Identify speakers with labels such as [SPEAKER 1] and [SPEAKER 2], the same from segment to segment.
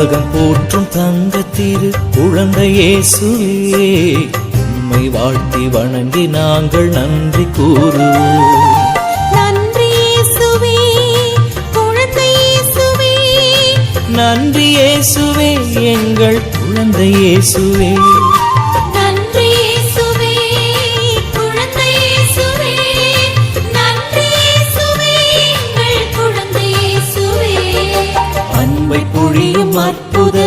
[SPEAKER 1] உலகம் போற்றும் தங்கத்திரு குழந்தை இயேசுவே உம்மை வாழ்த்தி வணங்கி நாங்கள் நன்றி கூறுவோம்.
[SPEAKER 2] நன்றி இயேசுவே குழந்தை இயேசுவே.
[SPEAKER 1] நன்றி இயேசுவே எங்கள் குழந்தை இயேசுவே. அற்புத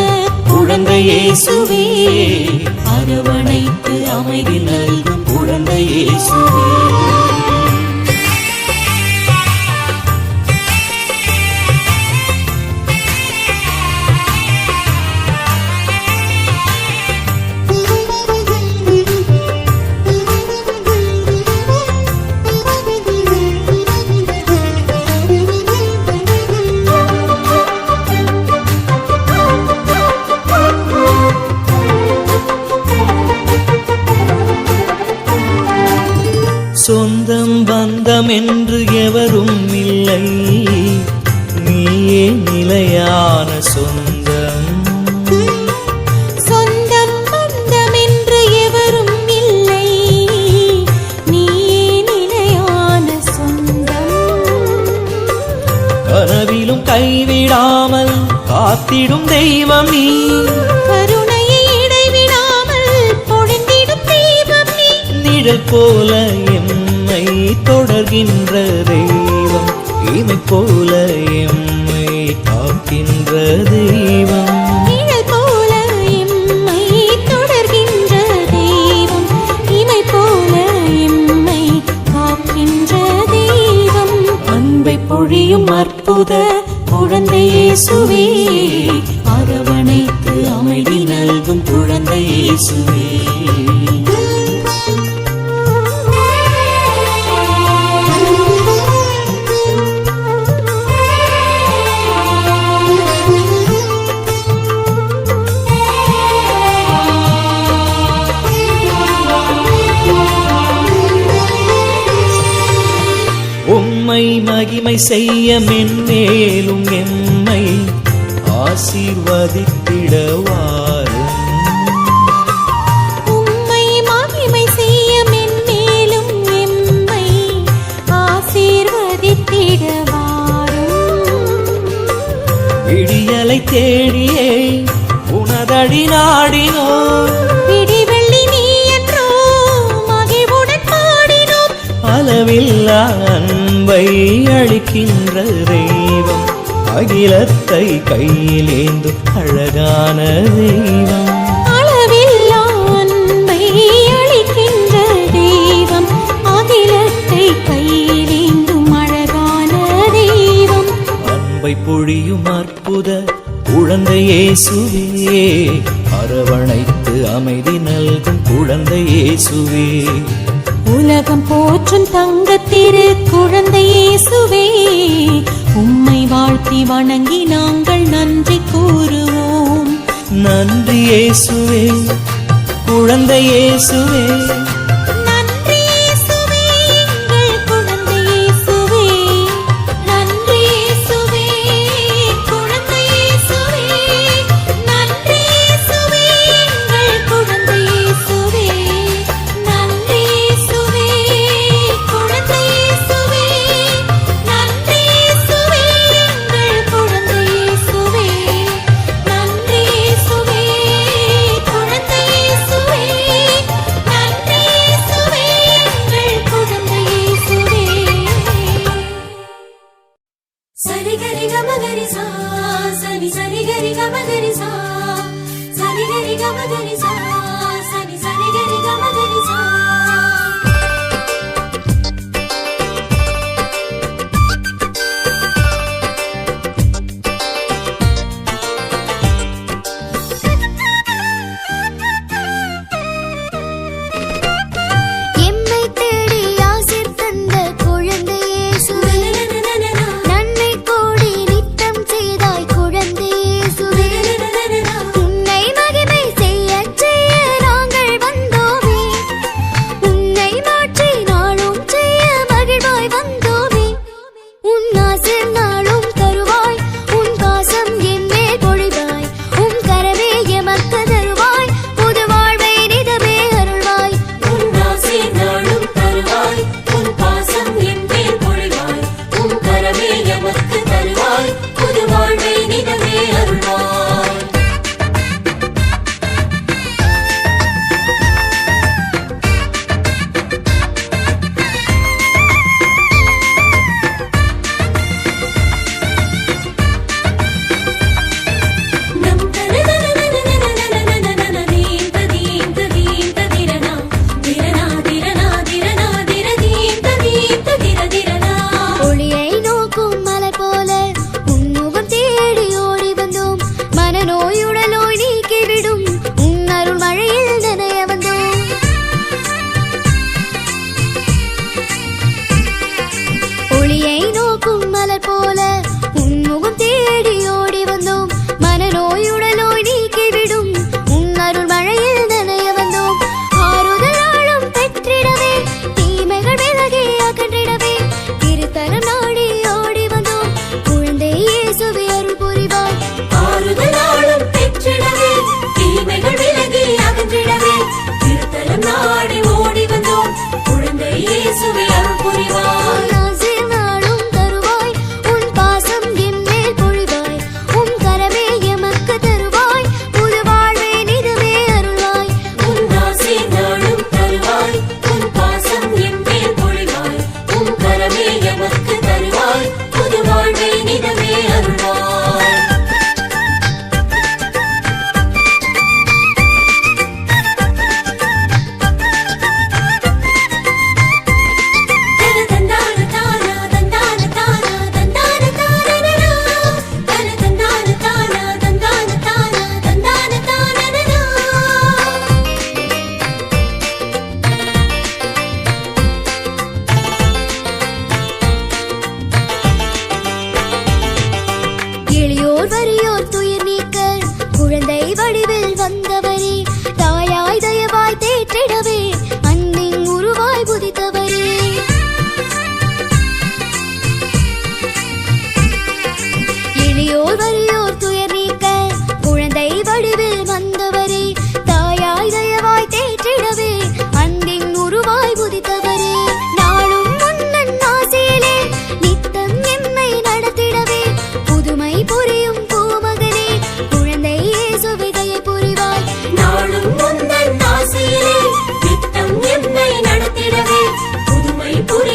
[SPEAKER 1] குழந்தை இயேசுவே அரவணைத்து அமைதி நல்கும் குழந்தை இயேசுவே. சொந்தம் பந்தம் என்று எவரும் இல்லை. நீயே நிலையான சொந்தம்.
[SPEAKER 2] சொந்தம் பந்தம் என்று எவரும் இல்லை. நீயே நிலையான சொந்தம்.
[SPEAKER 1] கனவிலும் கைவிடாமல் காத்திடும் தெய்வம். நீ நிழல் போல எம்மை தொடர்கின்ற தெய்வம். இமை போல எம்மை காக்கின்ற தெய்வம். பொழியும் அற்புத குழந்தையே சுவே அரவணைத்து அமைதி நல்கும் குழந்தையே சுவே மகிமை செய்ய மென்மேலும் எம்மை ஆசீர்வதித்திடவாரும்
[SPEAKER 2] உம்மை மகிமை செய்ய மென்மேலும் எம்மை ஆசீர்வதித்திடவாரும்
[SPEAKER 1] விடியலை தேடியே உனதடி நாடினோ.
[SPEAKER 2] பிடிவெள்ளி
[SPEAKER 1] அன்பை அளிக்கின்ற தெய்வம் அகிலத்தை கையிலேந்தும் அழகான தெய்வம்.
[SPEAKER 2] அளவில்லா அன்பை அளிக்கின்ற தெய்வம் அகிலத்தை கையிலேந்தும் அழகான தெய்வம்.
[SPEAKER 1] அன்பை பொழியும் அற்புத குழந்தை இயேசுவே அரவணைத்து அமைதி நல்கும் குழந்தை இயேசுவே.
[SPEAKER 2] உலகம் போற்றும் திரு குழந்தை இயேசுவே உம்மை வாழ்த்தி வணங்கி நாங்கள் நன்றி கூறுவோம்.
[SPEAKER 1] நன்றி இயேசுவே குழந்தை இயேசுவே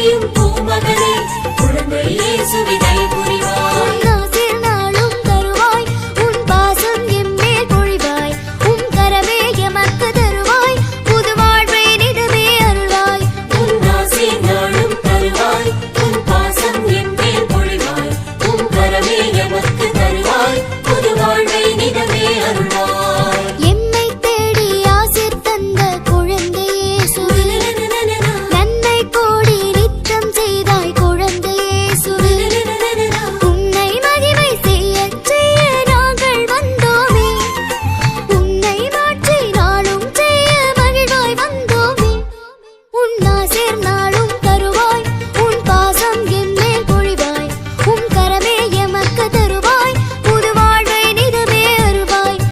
[SPEAKER 3] குழந்தையும் பூமகளே குழந்தையே
[SPEAKER 2] சுவிதை